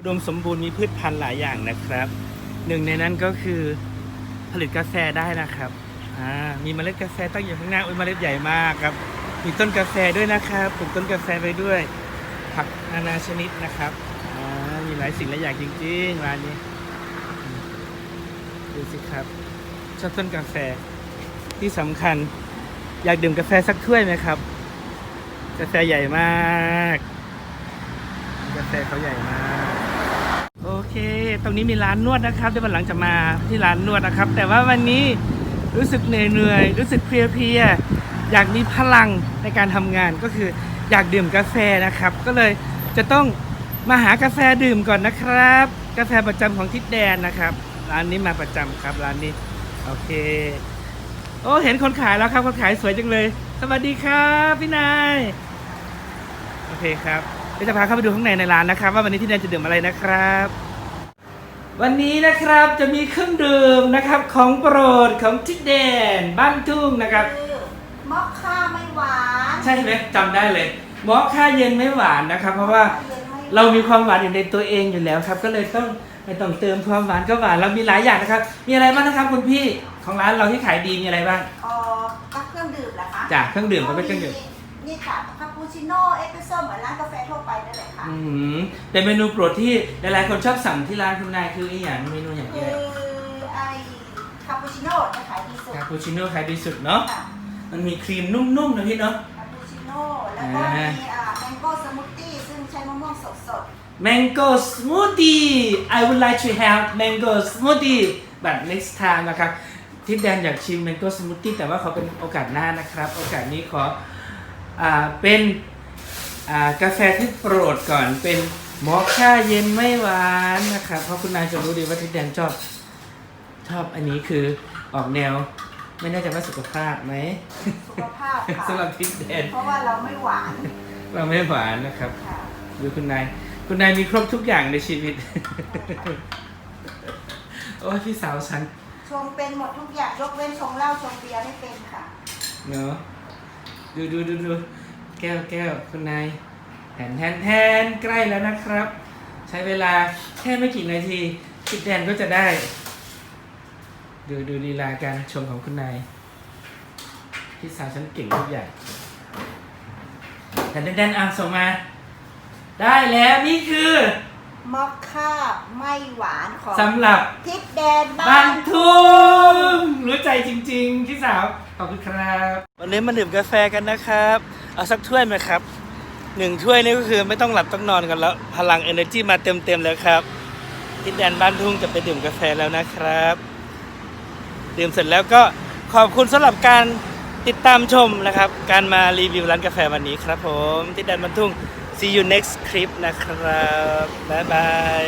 อุดมสมบูรณ์มีพืชพันธุ์หลายอย่างนะครับ หนึ่งในนั้นก็คือผลิตกาแฟได้นะครับมีเมล็ดกาแฟตั้งอยู่ข้างหน้าอุ้ยเมล็ดใหญ่มากครับ มีต้นกาแฟด้วยนะครับปลูกต้นกาแฟไปด้วย ผักนานาชนิดนะครับมีหลายสิ่งหลายอย่างจริงๆร้านนี้ดูสิครับชอบต้นกาแฟที่สำคัญ อยากดื่มกาแฟสักถ้วยไหมครับ กาแฟใหญ่มาก กาแฟเขาใหญ่มาก ตรงนี้มีร้านนวดนะครับเดี๋ยววันหลังจะมาที่ร้านนวดนะครับ แต่ว่าวันนี้รู้สึกเหนื่อยเหนื่อยๆรู้สึกเพลียๆอยากมีพลังในการทำงานก็คืออยากดื่มกาแฟนะครับ ก็เลยจะต้องมาหากาแฟดื่มก่อนนะครับ กาแฟประจำของทิดแดนนะครับ ร้านนี้มาประจำครับร้านนี้โอเค โอ้เห็นคนขายแล้วครับคนขายสวยจังเลย สวัสดีครับพี่นายโอเคครับเดี๋ยวจะพาเข้าไปดูข้างในในร้านนะครับ ว่าวันนี้ที่แดนจะดื่มอะไรนะครับ วันนี้นะครับจะมีเครื่องดื่มนะครับของโปรดของทิดแดนบ้านทุ่งนะครับคือมอคค่าไม่หวานใช่ไหมจำได้เลยมอคค่าเย็นไม่หวานนะครับ เพราะว่าย็นไหวนเรามีความหวานอยู่ในตัวเองอยู่แล้วครับ ก็เลยต้องไม่ต้องเติมความหวานก็หวานเรามีหลายอย่างนะครับ มีอะไรบ้างนะครับคุณพี่ของร้านเราที่ขายดีมีอะไรบ้างอ๋อกับเครื่องดื่มเหรอคะจ้ะเครื่องดื่มก็เป็นเครื่องดื่ม นี่ค่ะคาปูชิโน่เอสเปรสโซ่เหมือนร้านกาแฟทั่วไปนั่นแหละค่ะ อืมแต่เมนูโปรดที่หลายๆคนชอบสั่งที่ร้านคุณนายคืออีอย่างเมนูอย่างคืเงี้ยอไอคาปูชิโน่จะขายดีสุดคาปูชิโน่ขายดีสุดเนาะค่ะมันมีครีมนุ่มๆนะพี่เนาะ คาปูชิโน่แล้วก็อ่ามีอ่าแมงโก้สมูทตี้ซึ่งใช้มะม่วงสด Mango smoothie I would like to have mango smoothie but next time นะครับ ที่แดนอยากชิม mango smoothie แต่ว่าเขาเป็นโอกาสหน้านะครับ โอกาสนี้ขออ่า เป็นอ่ากาแฟที่โปรดก่อนเป็นมอคค่าเย็นไม่หวานนะครับเพราะคุณนายจะรู้ดีว่าที่แดนชอบชอบอันนี้คือออกแนวไม่แน่ใจว่าสุขภาพไหมๆสุขภาพค่ะสำหรับทิศแดนเพราะว่าเราไม่หวาน เราไม่หวานนะครับค่ะดูคุณนายคุณนายมีครบทุกอย่างในชีวิตโอ้ยพี่สาวฉันชงเป็นหมดทุกอย่างยกเว้นชงเหล้าชงเบียร์ไม่เป็นค่ะเนาะ ดูดูดูดูแก้วแก้วคุณนายแทนแทนแทนใกล้แล้วนะครับ ใช้เวลาแค่ไม่กี่นาทีคิดแดนก็จะได้ ดูดูลีลาการชมของคุณนายพี่สาวฉันเก่งทุกอย่างแทนแทนแทนอะส่งมา ได้แล้วนี่คือมอคค่าไม่หวานของสำหรับทิศแดนบ้าบ้านนทุ่งรู้ใจจริงๆพี่สาว ขอบคุณครับวันนี้มาดื่มกาแฟกันนะครับเอาสักถ้วยไหมครับหนึ่งถ้วยนี่ก็คือไม่ต้องหลับต้องนอนกันแล้ว พลัง energy มาเต็มๆแล้วครับที่แดนบ้านทุ่งจะไปดื่มกาแฟแล้วนะครับ ดื่มเสร็จแล้วก็ขอบคุณสำหรับการติดตามชมนะครับ การมารีวิวร้านกาแฟวันนี้ครับผมที่แดนบ้านทุ่ง see you next clip นะครับบ๊ายบาย